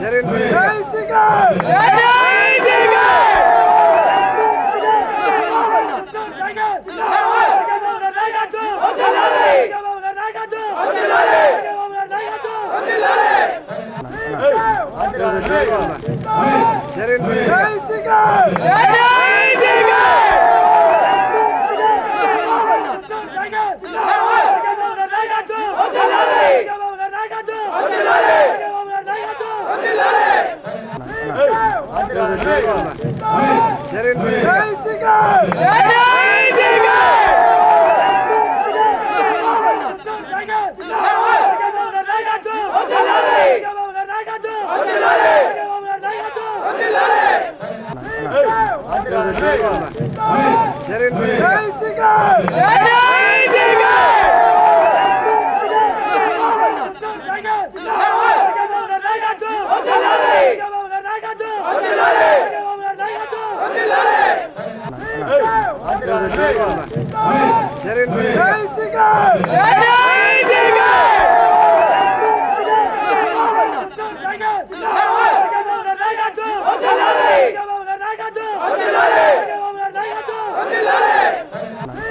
జరిగింది జై Hadi lan!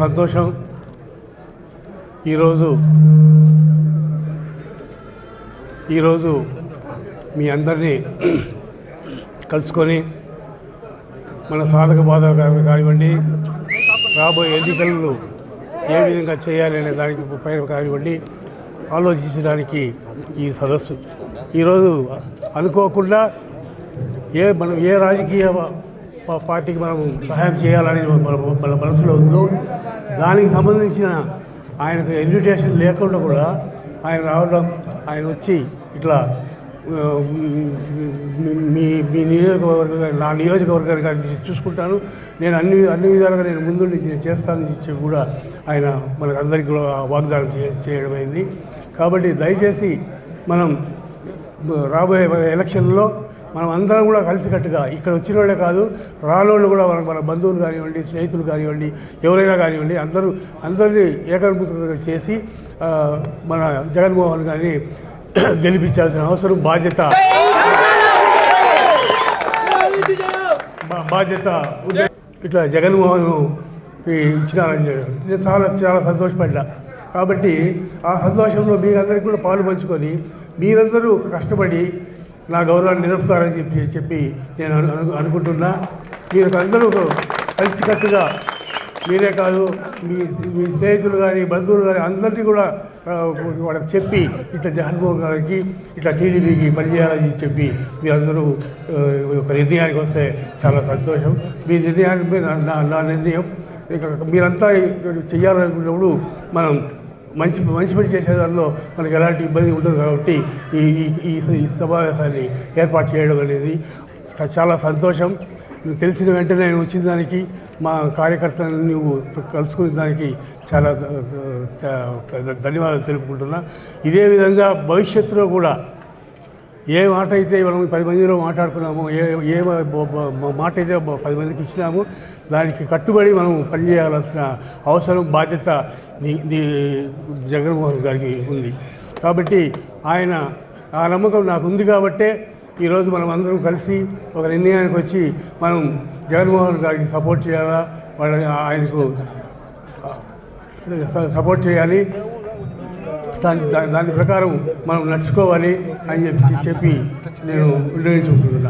సంతోషం. ఈరోజు ఈరోజు మీ అందరినీ కలుసుకొని మన సాధక బాధ కానివ్వండి రాబోయే ఎన్నికలను ఏ విధంగా చేయాలి అనే దానికి పైన కానివ్వండి ఆలోచించడానికి ఈ సదస్సు. ఈరోజు అనుకోకుండా ఏ మనం ఏ రాజకీయ పార్టీకి మనం సహాయం చేయాలని మన మనసులో ఉందో దానికి సంబంధించిన ఆయనకు ఇన్విటేషన్ లేకుండా కూడా ఆయన రావడం ఆయన వచ్చి ఇట్లా మీ మీ నియోజకవర్గ నా నియోజకవర్గాన్ని కానీ చూసుకుంటాను. నేను అన్ని అన్ని విధాలుగా నేను ముందుండి నేను చేస్తానని చెప్పి కూడా ఆయన మనకు అందరికీ కూడా వాగ్దానం చే చేయడమైంది కాబట్టి దయచేసి మనం రాబోయే ఎలక్షన్లో మనం అందరం కూడా కలిసికట్టుగా ఇక్కడ వచ్చిన వాళ్ళే కాదు రానోళ్ళు కూడా మన మన బంధువులు కానివ్వండి స్నేహితులు కానివ్వండి ఎవరైనా కానివ్వండి అందరూ అందరినీ ఏకీకృతంగా చేసి మన జగన్మోహన్ గారిని గెలిపించాల్సిన అవసరం బాధ్యత. బాధ్యత ఇట్లా జగన్మోహన్ ఇచ్చినారని చెప్పారు. నేను చాలా చాలా సంతోషపడ్డా. కాబట్టి ఆ సంతోషంలో మీరందరికీ కూడా పాలు పంచుకొని మీరందరూ కష్టపడి నా గౌరవాన్ని నిలుపుతారని చెప్పి చెప్పి నేను అను అను- అనుకుంటున్నా. మీరు అందరూ కలిసికట్టుగా మీరే కాదు మీ మీ స్నేహితులు కానీ బంధువులు కానీ అందరినీ కూడా వాళ్ళకి చెప్పి ఇట్లా జగన్మోహన్ గారికి ఇట్లా టీడీపీకి పనిచేయాలని చెప్పి మీరందరూ అందరూ ఒక నిర్ణయానికి వస్తే చాలా సంతోషం. మీ నిర్ణయానికి మీద నా- నా నిర్ణయం. ఇక మీరంతా చేయాలనుకున్నప్పుడు మనం మంచి మంచి పని చేసే దానిలో మనకి ఎలాంటి ఇబ్బంది ఉండదు కాబట్టి ఈ ఈ సమావేశాన్ని ఏర్పాటు చేయడం అనేది చాలా సంతోషం. నువ్వు తెలిసిన వెంటనే నేను వచ్చిన దానికి మా కార్యకర్తలను నువ్వు కలుసుకునే దానికి చాలా ధన్యవాదాలు తెలుపుకుంటున్నా. ఇదే విధంగా భవిష్యత్తులో కూడా ఏ మాట అయితే మనం పది మందిలో మాట్లాడుకున్నామో ఏ ఏ మాట అయితే పది మందికి ఇచ్చినామో దానికి కట్టుబడి మనం పనిచేయాల్సిన అవసరం బాధ్యత నీ నీ జగన్మోహన్ గారికి ఉంది. కాబట్టి ఆయన ఆ నమ్మకం నాకు ఉంది కాబట్టే ఈరోజు మనం అందరం కలిసి ఒక నిర్ణయానికి వచ్చి మనం జగన్మోహన్ గారికి సపోర్ట్ చేయాలా? వాళ్ళని ఆయనకు సపోర్ట్ చేయాలి. దాని దాని ప్రకారం మనం నడుచుకోవాలి అని చెప్పి చెప్పి నేను నిర్ణయించుకుంటున్నాను